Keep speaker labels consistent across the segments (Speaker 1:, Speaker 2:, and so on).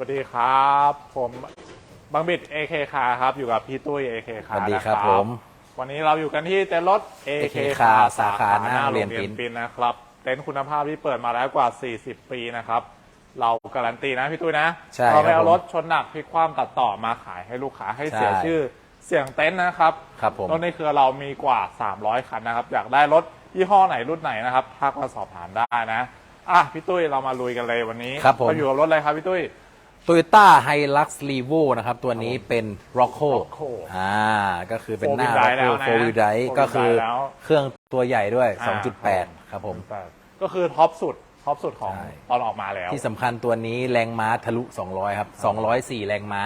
Speaker 1: วัสดีครับ ผมบังบิด AK คาครับ อยู่กับพี่ตุ้ย AK คา
Speaker 2: สวัสดีครับ
Speaker 1: นะ
Speaker 2: ผม
Speaker 1: วันนี้เราอยู่กันที่เต็นท์รถ AK
Speaker 2: AK
Speaker 1: คา
Speaker 2: Car
Speaker 1: สาขา
Speaker 2: สาขาหน้า
Speaker 1: โรงเรียน
Speaker 2: โรงเรียน
Speaker 1: ปินนะครับ เต็นท์คุณภาพที่เปิดมาแล้วกว่า 40 ปีนะครับ เราการันตีนะพี่ตุ้ยนะ
Speaker 2: ใช่
Speaker 1: เราไม่
Speaker 2: ครับ
Speaker 1: เอา
Speaker 2: ผม
Speaker 1: รถชนหนักพลิกคว่ำตัดต่อมาขายให้ลูกค้าให้เสีย
Speaker 2: ใช่
Speaker 1: ชื่อเสียงเต็นท์นะครับ
Speaker 2: ครับผม
Speaker 1: รถในเครือเรามีกว่า 300 คันนะครับ อยากได้รถยี่ห้อไหนรุ่นไหนนะครับทักมาสอบถามได้นะอะพี่ตุ้ยเรามาลุยกันเลยวันนี้
Speaker 2: ครับผม
Speaker 1: เราอยู่กับรถอะไรครับพี่ตุ้ย
Speaker 2: Toyota Hilux Revo นะครับ ตัวนี้เป็น Rocco
Speaker 1: Rocco
Speaker 2: อ่าก็คือเป็นหน้า
Speaker 1: Four wheel drive แล้ว
Speaker 2: Rocco
Speaker 1: นะ
Speaker 2: Four Wheel Drive
Speaker 1: Four wheel
Speaker 2: ก็คือ
Speaker 1: drive แล้ว
Speaker 2: เครื่องตัวใหญ่ด้วย
Speaker 1: อ่า
Speaker 2: 2.8 ครับผม
Speaker 1: ก็คือท็อปสุดท็อปสุดของ
Speaker 2: ใช่
Speaker 1: ตอนออกมาแล้ว
Speaker 2: ที่สำคัญตัวนี้แรงม้าทะลุ 200 ครับ 204 แรงม้า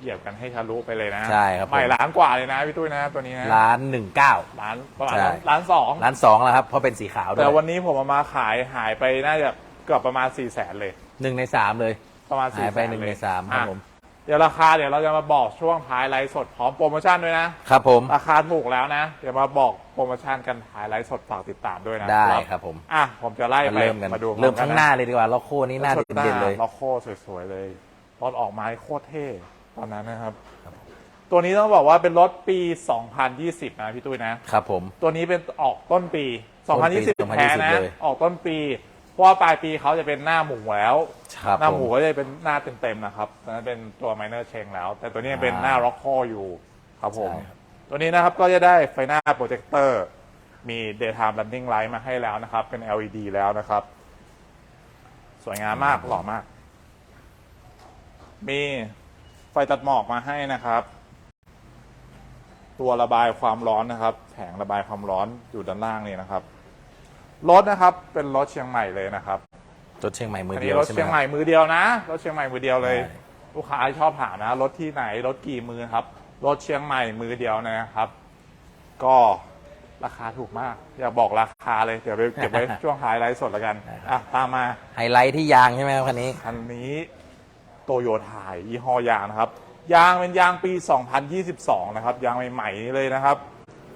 Speaker 1: เหยียบกันให้ทะลุไปเลยนะ
Speaker 2: ใช่ครับผม
Speaker 1: ใหม่ล้านกว่าเลยนะพี่ตุ้ยนะตัวนี้นะ
Speaker 2: ล้าน 19
Speaker 1: ล้านประมาณ
Speaker 2: ใช่
Speaker 1: ล้านสอง
Speaker 2: ล้าน2แล้วครับ เพราะเป็นสีขาวด้ว
Speaker 1: แต่
Speaker 2: ย
Speaker 1: วันนี้ผมเอามาขายหายไปน่าจะเกือบประมาณ4ี่แสนเลย
Speaker 2: หนึ่งในสามเลย
Speaker 1: ประมาณสี่
Speaker 2: หาย
Speaker 1: แส
Speaker 2: ไป
Speaker 1: น
Speaker 2: หนึ่ง
Speaker 1: เล
Speaker 2: ใน
Speaker 1: ย
Speaker 2: สามครับผม
Speaker 1: อะเดี๋ยวราคาเดี๋ยวเราจะมาบอกช่วงท้ายไลฟ์สดพร้อมโปรโมชั่นด้วยนะ
Speaker 2: ครับผม
Speaker 1: ราคาถูกแล้วนะ เดี๋ยวมาบอกโปรโมชั่นกันท้ายไลฟ์สดฝากติดตามด้วยนะ
Speaker 2: ได้ครับผม
Speaker 1: อะผมจะไล่
Speaker 2: มา
Speaker 1: ไป
Speaker 2: เริ่มกัน
Speaker 1: มาดู
Speaker 2: เริ่ม
Speaker 1: พอ
Speaker 2: ข้าง
Speaker 1: กัะ
Speaker 2: หน้าเลยดีกว่า Rocco นี้หน้า
Speaker 1: ชน
Speaker 2: เด่นๆเลย
Speaker 1: ล็อกโคสวยๆเลยตอนออกมาโคตรเท่ตอนนั้นนะครับ ตัวนี้ต้องบอกว่าเป็นรถปี 2020 นะพี่ตุ้ยนะ
Speaker 2: ครับผม
Speaker 1: ตัวนี้เป็นออกต้นปี
Speaker 2: ต้นปี
Speaker 1: 2020 แท้นะ
Speaker 2: เลย
Speaker 1: ออกต้นปี เพราะว่าปลายปีเขาจะเป็นหน้าหมูแล้ว
Speaker 2: ครับ
Speaker 1: หน้า
Speaker 2: ผ
Speaker 1: หมู
Speaker 2: ม
Speaker 1: ก็จะเป็นหน้าเต็มๆนะครับตอนนั้นเป็นตัว minor change แล้ว แต่ตัวนี้ยังเป็น
Speaker 2: อ่า
Speaker 1: หน้า rock อยู่ครับผม
Speaker 2: ใช่ครับ
Speaker 1: ตัวนี้นะครับก็จะได้ไฟหน้าโปรเจคเตอร์ มี daytime running light มาให้แล้วนะครับ เป็น LED แล้วนะครับ สวยงามมากหล่อมาก มีไฟตัดหมอกมาให้นะครับ ตัวระบายความร้อนนะครับ แผงระบายความร้อนอยู่ด้านล่างนี่นะครับ รถนะครับ เป็นรถเชียงใหม่เลยนะครับ
Speaker 2: รถเชียงใหม่มือ
Speaker 1: อัน
Speaker 2: เดี
Speaker 1: นี้
Speaker 2: ยว
Speaker 1: รถ
Speaker 2: ใช่ไหม
Speaker 1: เชียง
Speaker 2: ค
Speaker 1: ให
Speaker 2: รับ
Speaker 1: ม่มือเดียวนะรถเชียงใหม่มือเดียวเลย
Speaker 2: ใช่
Speaker 1: ลูกค้าชอบถามนะรถที่ไหนรถกี่มือครับรถเชียงใหม่มือเดียวนะครับ ก็ราคาถูกมาก อย่าบอกราคาเลยเดี๋ยวไปเก็บไว้ ช่วงท้ายไลฟ์สดแล้วกันอะตามมา
Speaker 2: ไฮไลท์ที่ยางใช่ไหมครับคันนี้
Speaker 1: คันนี้โตโยต้ายี่ห้อยางนะครับ ยางเป็นยางปี 2022 นะครับ ยางใหม่ๆเลยนะครับ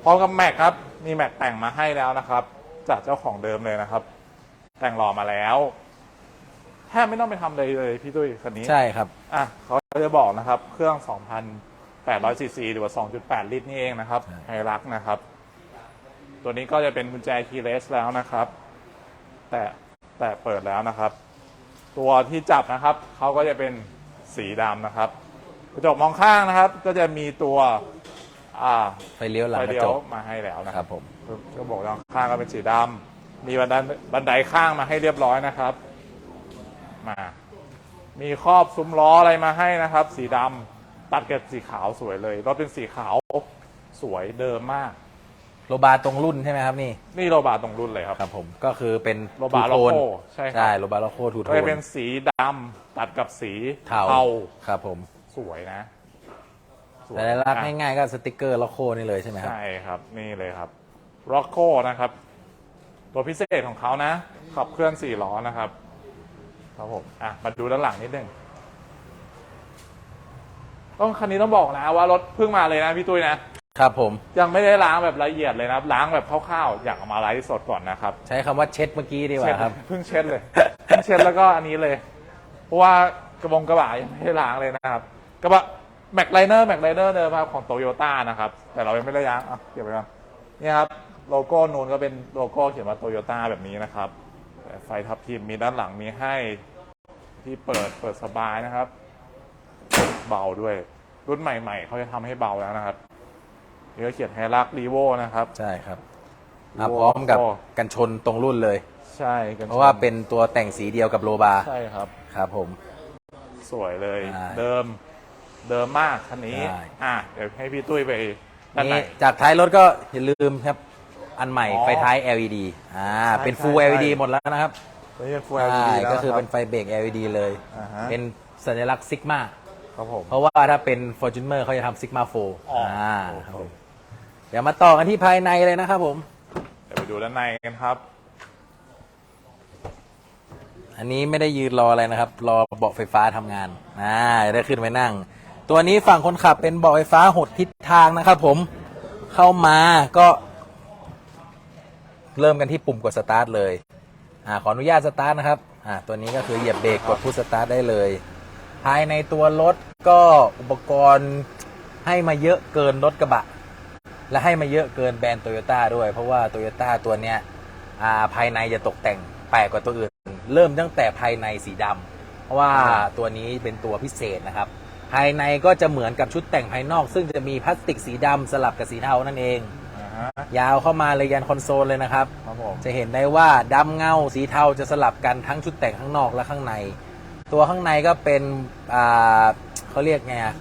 Speaker 1: พร้อมกับแม็กครับ มีแม็กแต่งมาให้แล้วนะครับ จากเจ้าของเดิมเลยนะครับ แต่งหล่อมาแล้วแทบไม่ต้องไปทำอะไรเลยพี่ตุ้ยคันนี้
Speaker 2: ใช่ครับ
Speaker 1: อะเขาจะบอกนะครับ เครื่อง 2,800ซีซีหรือว่า 2.8 ลิตรนี่เองนะครับ
Speaker 2: ใช่
Speaker 1: ไฮรักนะครับ ตัวนี้ก็จะเป็นกุญแจคีย์เลสแล้วนะครับ แต่แต่เปิดแล้วนะครับ ตัวที่จับนะครับ เขาก็จะเป็นสีดำนะครับ กระจกมองข้างนะครับ ก็จะมีตัว อ่า
Speaker 2: ไฟเลี้ยวหลัง
Speaker 1: ไฟ
Speaker 2: กระ
Speaker 1: เลี้ย
Speaker 2: จ
Speaker 1: ว
Speaker 2: ก
Speaker 1: มาให้แล้วนะ
Speaker 2: ค
Speaker 1: ค
Speaker 2: รั
Speaker 1: รั
Speaker 2: บบผม
Speaker 1: กระบอกด้านข้างก็เป็นสีดำมีบันไดบันไดข้างมาให้เรียบร้อยนะครับ มา มีครอบซุ้มล้ออะไรมาให้นะครับ สีดำตัดกับสีขาวสวยเลยรถเป็นสีขาวสวยเดิมมาก
Speaker 2: โรบาร์ตรงรุ่นใช่ไหมครับนี่
Speaker 1: นี่โรบาตรงรุ่นเลยครับ
Speaker 2: ครับผมก็คือเป็น
Speaker 1: โรบาร์
Speaker 2: ทูโทน
Speaker 1: Rocco ใช่ครับ
Speaker 2: ใช่โรบาร์โลโคทูโท
Speaker 1: ก็จะ
Speaker 2: น
Speaker 1: เป็นสีดำตัดกับสี
Speaker 2: เทาครับผม
Speaker 1: สวยนะสวย
Speaker 2: แต่ลักษณ์
Speaker 1: อะ
Speaker 2: ง่ายๆก็สติกเกอร์โลโคนี่เลยใช่ไหมครับ
Speaker 1: ใช่ครับ นี่เลยครับ Rocco นะครับ ตัวพิเศษของเขานะ ขับเคลื่อนสี่ล้อนะครับ ครับผมอะมาดูด้านหลังนิดนึงต้องคันนี้ต้องบอกนะว่ารถเพิ่งมาเลยนะพี่ตุ้ยนะ
Speaker 2: ครับผม
Speaker 1: ยังไม่ได้ล้างแบบละเอียดเลยนะครับ ล้างแบบคร่าวๆ อยากเอามาไลฟ์สดก่อนนะครับ
Speaker 2: ใช้คำว่าเช็ดเมื่อกี้ดีก
Speaker 1: เช็ด
Speaker 2: ว่าครับ
Speaker 1: เพิ่งเช็ดเลย เพิ่งเช็ดแล้วก็อันนี้เลย เพราะว่ากระบงกระบะยังไม่ได้ล้างเลยนะครับ กระบะแม็กไลเนอร์แม็กไลเนอร์เดิมครับของโตโยต้านะครับ แต่เรายังไม่ได้ล้างอะเก็บไว้ก่อนนี่ครับ โลโก้นูนก็เป็นโลโก้เขียนว่าโตโยต้าแบบนี้นะครับแต่ไฟทับทิมมีด้านหลังมีให้ที่เปิดเปิดสบายนะครับ เบาด้วยรุ่นใหม่ ๆเขาจะทำให้เบาแล้วนะครับนี่ก็เขียนไฮรักรีโวนะครับ
Speaker 2: ใช่ครับอะ
Speaker 1: โอ้
Speaker 2: พร้อมกับ
Speaker 1: โอ้
Speaker 2: กันชนตรงรุ่นเลย
Speaker 1: ใช่กัน
Speaker 2: เพราะว่าเป็นตัวแต่งสีเดียวกับโรบาร์
Speaker 1: ใช่ครับ
Speaker 2: ครับผม
Speaker 1: สวยเลย
Speaker 2: ใช่
Speaker 1: เดิมเดิมมากคันนี้
Speaker 2: ใช่
Speaker 1: อะเดี๋ยวให้พี่ตุ้ยไปด้านใน
Speaker 2: นี่จากท้ายรถก็อย่าลืมครับ อันใหม่
Speaker 1: อ๋อ
Speaker 2: ไฟท้าย LED อ่า
Speaker 1: ใช่
Speaker 2: เป็น Full
Speaker 1: ใช่
Speaker 2: LED หมดแล้วนะครับ
Speaker 1: นี่เป็น Full
Speaker 2: ใช่
Speaker 1: LED แล้ว
Speaker 2: ก็คือ
Speaker 1: นะ
Speaker 2: เป็นไฟเบรก LED เลย
Speaker 1: อ่าฮะ
Speaker 2: เป็นสัญลักษณ์ซิกมา
Speaker 1: ครับผม
Speaker 2: เพราะว่าถ้าเป็น Fortuner เขาจะทำซิกมาโฟ
Speaker 1: อ๋ออ่
Speaker 2: อ่า
Speaker 1: โอเค
Speaker 2: ครับผมเดี๋ยวมาต่อกันที่ภายในเลยนะครับผม
Speaker 1: เดี๋ยวไปดูด้านในกันครับ
Speaker 2: อันนี้ไม่ได้ยืนรออะไรนะครับ รอเบาะไฟฟ้าทำงานอ่าจะได้ขึ้นไปนั่ง ตัวนี้ฝั่งคนขับเป็นเบาะไฟฟ้าหดทิศทางนะครับผมเข้ามาก็ เริ่มกันที่ปุ่มกดสตาร์ทเลยอ่าขออนุญาตสตาร์ทนะครับอ่าตัวนี้ก็คือเหยียบเบรกกดพุชสตาร์ทได้เลย ภายในตัวรถก็อุปกรณ์ให้มาเยอะเกินรถกระบะ และให้มาเยอะเกินแบรนด์โตโยต้าด้วย เพราะว่าโตโยต้าตัวเนี้ยอ่าภายในจะตกแต่งแปลกกว่าตัวอื่น เริ่มตั้งแต่ภายในสีดำเพราะว่าตัวนี้เป็นตัวพิเศษนะครับ ภายในก็จะเหมือนกับชุดแต่งภายนอก ซึ่งจะมีพลาสติกสีดำสลับกับสีเทานั่นเอง ยาวเข้ามาเลยยันคอนโซลเลยนะครับ
Speaker 1: ครับผม
Speaker 2: จะเห็นได้ว่าดำเงาสีเทาจะสลับกันทั้งชุดแต่งข้างนอกและข้างใน ตัวข้างในก็เป็นอ่าเขาเรียกไงอะ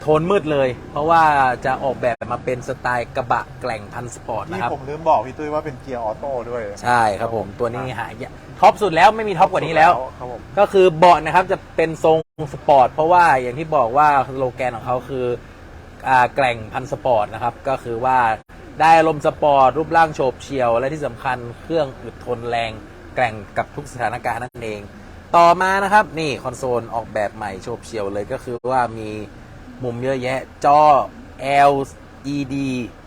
Speaker 2: โทนมืดเลย เพราะว่าจะออกแบบมาเป็นสไตล์กระบะแกล่งพันสปอร์ต
Speaker 1: นี่
Speaker 2: นะครับ
Speaker 1: ผมลืมบอกพี่ตุ้ยว่าเป็นเกียร์ออโต้ด้วย
Speaker 2: ใช่ครับผมตัวนี้หายากท็อปสุดแล้วไม่มีท็อปกว่านี้แล้ว
Speaker 1: ครับผม
Speaker 2: ก็คือเบาะนะครับจะเป็นทรงสปอร์ตเพราะว่าอย่างที่บอกว่าสโลแกนของเขาคืออ่าแกล่งพันสปอร์ตนะครับ ก็คือว่า ได้อารมณ์สปอร์ต รูปร่างโฉบเฉี่ยว และที่สำคัญเครื่องอึดทนแรงแกร่งกับทุกสถานการณ์นั่นเอง ต่อมานะครับ นี่คอนโซลออกแบบใหม่โฉบเฉี่ยวเลยก็คือว่ามีมุมเยอะแยะจอ LED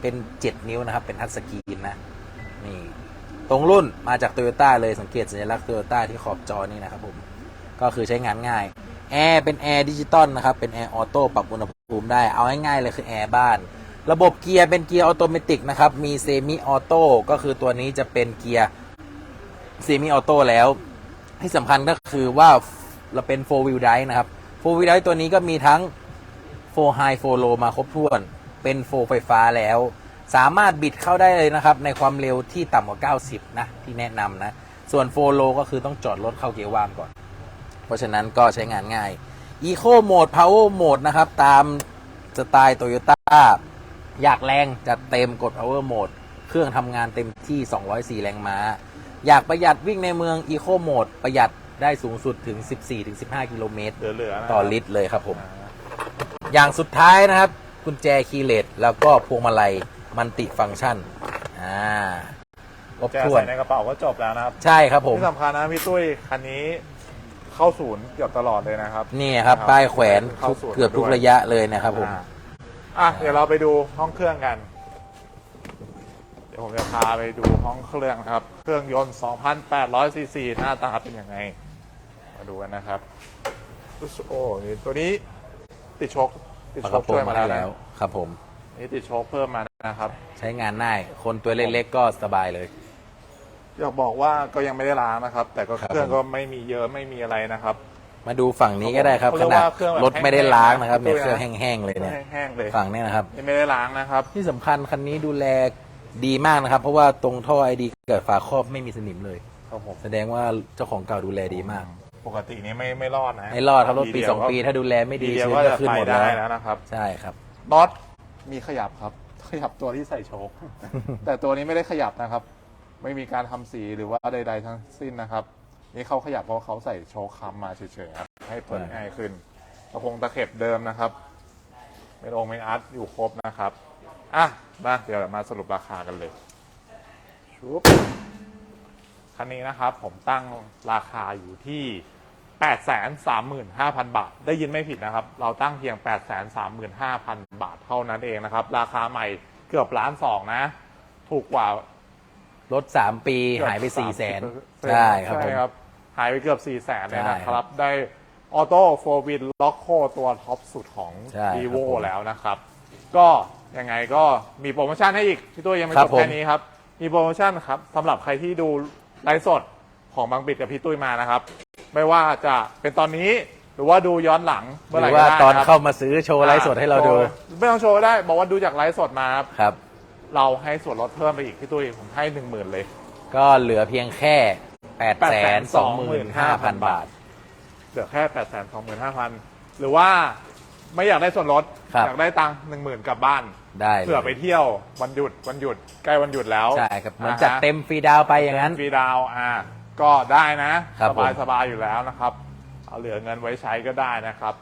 Speaker 2: เป็น 7 นิ้วนะครับ เป็นทัชสกรีนนะ นี่ ตรงรุ่นมาจากโตโยต้าเลยสังเกตสัญลักษณ์โตโยต้าที่ขอบจอนี่นะครับผม ก็คือใช้งานง่ายแอร์เป็นแอร์ดิจิตอลนะครับ เป็นแอร์ออโต้ปรับอุณหภูมิได้เอาง่ายๆเลยคือแอร์บ้าน ระบบเกียร์เป็นเกียร์ออโตเมติกนะครับ มีเซมิออโต้ก็คือตัวนี้จะเป็นเกียร์เซมิออโต้แล้ว ที่สำคัญก็คือว่าเราเป็น 4 wheel drive นะครับ 4 wheel drive ตัวนี้ก็มีทั้ง 4 high 4 low มาครบถ้วน เป็น 4 ไฟฟ้าแล้ว สามารถบิดเข้าได้เลยนะครับ ในความเร็วที่ต่ำกว่า 90 นะ ที่แนะนำนะ ส่วน 4 low ก็คือต้องจอดรถเข้าเกียร์ว่างก่อน เพราะฉะนั้นก็ใช้งานง่าย Eco Mode Power Mode นะครับ ตามสไตล์ Toyota อยากแรงจัดเต็มกด Power Mode เครื่องทำงานเต็มที่ 204 แรงม้า อยากประหยัดวิ่งในเมือง Eco Mode ประหยัดได้สูงสุดถึง 14-15 กิโลเมตร
Speaker 1: เหลือๆนะ
Speaker 2: ต่อลิตรเลยครับผม
Speaker 1: อ่า
Speaker 2: อย่างสุดท้ายนะครับ กุญแจคีย์เลสแล้วก็พวงมาลัยมันติฟังก์ชันอ่าครบ
Speaker 1: แก
Speaker 2: ถ้วน
Speaker 1: ใส่ในกระเป๋าก็จบแล้วนะครับ
Speaker 2: ใช่ครับผม
Speaker 1: ที่สำคัญนะพี่ตุ้ยคันนี้เข้าศูนย์เกือบตลอดเลยนะครับ
Speaker 2: นี่ครับ ป้ายแขวน
Speaker 1: เข้า
Speaker 2: ทุก
Speaker 1: ศูนย์
Speaker 2: เกือบทุก
Speaker 1: ด้วย
Speaker 2: ระยะเลยนะครับผม
Speaker 1: อ่า อะเดี๋ยวเราไปดูห้องเครื่องกัน เดี๋ยวผมจะพาไปดูห้องเครื่องนะครับ เครื่องยนต์ 2,800ซีซีหน้าตาเป็นยังไง มาดูกันนะครับโอ้นี่ตัวนี้ติดโชคติด
Speaker 2: ปาก
Speaker 1: โช
Speaker 2: กระ
Speaker 1: ค
Speaker 2: โปร
Speaker 1: ช่
Speaker 2: ง
Speaker 1: วย
Speaker 2: มา
Speaker 1: มา
Speaker 2: ให้
Speaker 1: แล้ว
Speaker 2: แล้ว
Speaker 1: นะ
Speaker 2: ครับผม
Speaker 1: นี่ติดโชคเพิ่มมานะครับ
Speaker 2: ใช้งานง่าย คนตัวเล็กๆก็สบายเลย
Speaker 1: อยากบอกว่าก็ยังไม่ได้ล้างนะครับ แต่ก็
Speaker 2: ครับ
Speaker 1: เครื่อง
Speaker 2: ผม
Speaker 1: ก็ไม่มีเยอะไม่มีอะไรนะครับ
Speaker 2: มาดูฝั่งนี้ก็ได้ครับ
Speaker 1: เขา
Speaker 2: ข
Speaker 1: เรียก
Speaker 2: นาด
Speaker 1: ว่าเครื่องแบบ
Speaker 2: รถไม่ได้ล้างนะครับ
Speaker 1: แห้
Speaker 2: เนี่ย
Speaker 1: งๆ
Speaker 2: เครื่องแห้งๆเลยเนี่ย
Speaker 1: แห้งๆเลย
Speaker 2: ฝั่งนี้นะครับ
Speaker 1: ยังไม่ได้ล้างนะครับ
Speaker 2: ที่สำคัญคันนี้ดูแลดีมากนะครับ เพราะว่าตรงท่อไอดีเกิดฝาครอบไม่มีสนิมเลย
Speaker 1: ครับผม
Speaker 2: แสดงว่าเจ้าของเก่าดูแลดีมาก
Speaker 1: ปกตินี้ไม่ไม่รอดนะ
Speaker 2: ไม่รอดครับรถปี
Speaker 1: เยว
Speaker 2: สองปี ถ้าดูแลไม่ดี
Speaker 1: เดียว
Speaker 2: ชื้น
Speaker 1: ก็
Speaker 2: ก็
Speaker 1: จะ
Speaker 2: ขึ้น
Speaker 1: ไป
Speaker 2: หมด
Speaker 1: ได้
Speaker 2: แล้ว
Speaker 1: แล้วนะครับ
Speaker 2: ใช่ครับ
Speaker 1: น็อตมีขยับครับ ขยับตัวที่ใส่โชค แต่ตัวนี้ไม่ได้ขยับนะครับ ไม่มีการทำสีหรือว่าใด ๆ ทั้งสิ้นนะครับ นี่เขาขยับเพราะเขาใส่โชคค้ำมาเฉยๆครับให้เปิด
Speaker 2: ใช่
Speaker 1: ง่ายขึ้นกระโปรงตะเข็บเดิมนะครับเมนองเมนอาร์ตอยู่ครบนะครับอะมาเดี๋ยวมาสรุปราคากันเลยชุบคันนี้นะครับผมตั้งราคาอยู่ที่ 835,000 บาท ได้ยินไม่ผิดนะครับ เราตั้งเพียง 835,000 บาทเท่านั้นเองนะครับ ราคาใหม่เกือบล้านสองนะ ถูกกว่าร
Speaker 2: ถสามปีหายไป
Speaker 1: เกือบ
Speaker 2: สี่แสน
Speaker 1: 30%
Speaker 2: ใช่ครับผม
Speaker 1: ใช่ครับหายไปเกือบ4ี่แสนเลย
Speaker 2: ใช่
Speaker 1: นะค
Speaker 2: ครั
Speaker 1: รับ
Speaker 2: บ
Speaker 1: ได้ออโต้โฟวินล็อกโคตัวท็อปสุดของ
Speaker 2: ใช่ครับ
Speaker 1: vivo
Speaker 2: ผม
Speaker 1: แล้วนะครับ ก็ยังไงก็มีโปรโมชั่นให้อีก พี่ตัวยังไม่
Speaker 2: ครั
Speaker 1: จ
Speaker 2: บบผม
Speaker 1: แค่นี้ครับ มีโปรโมชั่นครับสำหรับใครที่ดูไลฟ์สดของบางบิดกับพี่ตุ้ยมานะครับ ไม่ว่าจะเป็นตอนนี้หรือว่าดูย้อนหลัง
Speaker 2: ห
Speaker 1: เมื่อไห
Speaker 2: รื
Speaker 1: ร่
Speaker 2: อ
Speaker 1: ก็
Speaker 2: ว่า
Speaker 1: ได้
Speaker 2: ตอน
Speaker 1: นะครับ
Speaker 2: เข้ามาซื้อโชว์ไลฟ์สดให้เราดู
Speaker 1: โชว์ไม่ต้องโชว์ก็ได้ บอกว่าดูจากไลฟ์สดมาครับ
Speaker 2: ครับ
Speaker 1: เราให้ส่วนลดเพิ่มไปอีกพี่ตุ้ยผมให้หนึ่งหมื่นเลย
Speaker 2: ก็เหลือเพียงแค่ 8 2 5 0 0 0 บาท
Speaker 1: เหลือแค่แปดแสนสองหมื่นห้าพันหรือว่าไม่อยากได้ส่วนลด
Speaker 2: ครับ
Speaker 1: อยากได้ตังค์หนึ่งหมื่นกลับบ้าน
Speaker 2: ได้ลย
Speaker 1: เผื่อไปเที่ยววันหยุดวันหยุดใกล้วันหยุดแล้ว
Speaker 2: ใช่ครับเหมือนจัดเต็มฟรีดาวน์ไปอย่างนั้น
Speaker 1: ฟรีดาวน์อ่า ก็ได้นะครับสบาย
Speaker 2: ผม
Speaker 1: สบายอยู่แล้วนะครับ เอาเหลือเงินไว้ใช้ก็ได้นะครับ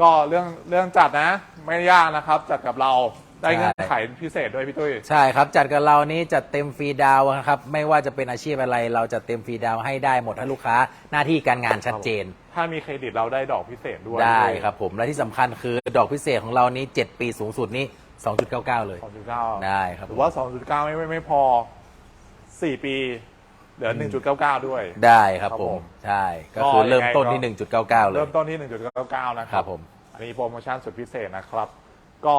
Speaker 1: ก็เรื่องเรื่องจัดนะ ไม่ยากนะครับ จัดกับเรา ได้เงื่อนไขพิเศษด้วยพี่ตุ้ย
Speaker 2: ใช่ครับ จัดกับเรานี้จัดเต็มฟรีดาวน์นะครับ ไม่ว่าจะเป็นอาชีพอะไร เราจะเต็มฟรีดาวน์ให้ได้หมดถ้าลูกค้าหน้าที่การงานชัดเจน
Speaker 1: ถ้ามีเครดิตเราได้ดอกพิเศษด้วย
Speaker 2: ได้ครับผม และที่สำคัญคือดอกพิเศษของเรานี้ 7 ปีสูงสุดนี้ 2.99 เลย
Speaker 1: สองจุดเก้า
Speaker 2: ได้ครับ
Speaker 1: หรือว่า 2.9ไม่ไม่ไม่พอ 4 ปีเหลือ 1.99 ด้วย
Speaker 2: ได้ครับ
Speaker 1: ครับ
Speaker 2: ผ
Speaker 1: ผมม
Speaker 2: ใช่ก็
Speaker 1: ก็
Speaker 2: คือเริ่ม
Speaker 1: ยังไง
Speaker 2: ต้น
Speaker 1: ก็
Speaker 2: ที่ 1.99 เลย
Speaker 1: เริ่มต้นที่ 1.99 นะค
Speaker 2: ค
Speaker 1: รั
Speaker 2: รับผม
Speaker 1: อันนี้โปรโมชั่นสุดพิเศษนะครับ ก็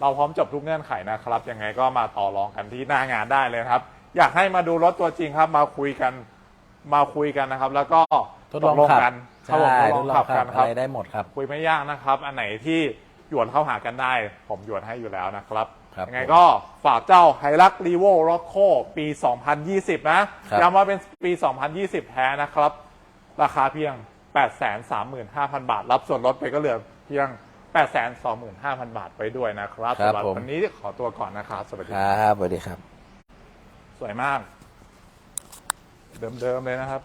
Speaker 1: เราพร้อมจบทุกเงื่อนไขนะครับยังไงก็มาต่อรองกันที่หน้างานได้เลยนะครับ อยากให้มาดูรถตัวจริงครับมาคุยกันมาคุยกันนะครับ แล้วก็
Speaker 2: ทดลอง
Speaker 1: ตก
Speaker 2: ขับ
Speaker 1: กันครับผม
Speaker 2: ใช่
Speaker 1: ทดลองขับกัน
Speaker 2: ทดลอง
Speaker 1: ครับ
Speaker 2: อะไรได้หมดครับ
Speaker 1: คุยไม่ยากนะครับ อันไหนที่หยวนเข้าหากันได้ ผมหยวนให้อยู่แล้วนะครับ
Speaker 2: ครับ
Speaker 1: ยังไงก็ฝากเจ้าไฮรักรีโวร็อกโคปี 2020 นะครับย้ำว่าเป็นปี 2020 แท้นะครับ ราคาเพียง 835,000 บาท รับส่วนลดไปก็เหลือเพียง 825,000 บาทไปด้วยนะครับ
Speaker 2: ครับ
Speaker 1: สำหรับ
Speaker 2: ผม
Speaker 1: วันนี้ขอตัวก่อนนะครับสวัสดี
Speaker 2: ค
Speaker 1: ครับ
Speaker 2: รับสวัสดีครับ
Speaker 1: สวยมาก เดิมๆเลยนะครับ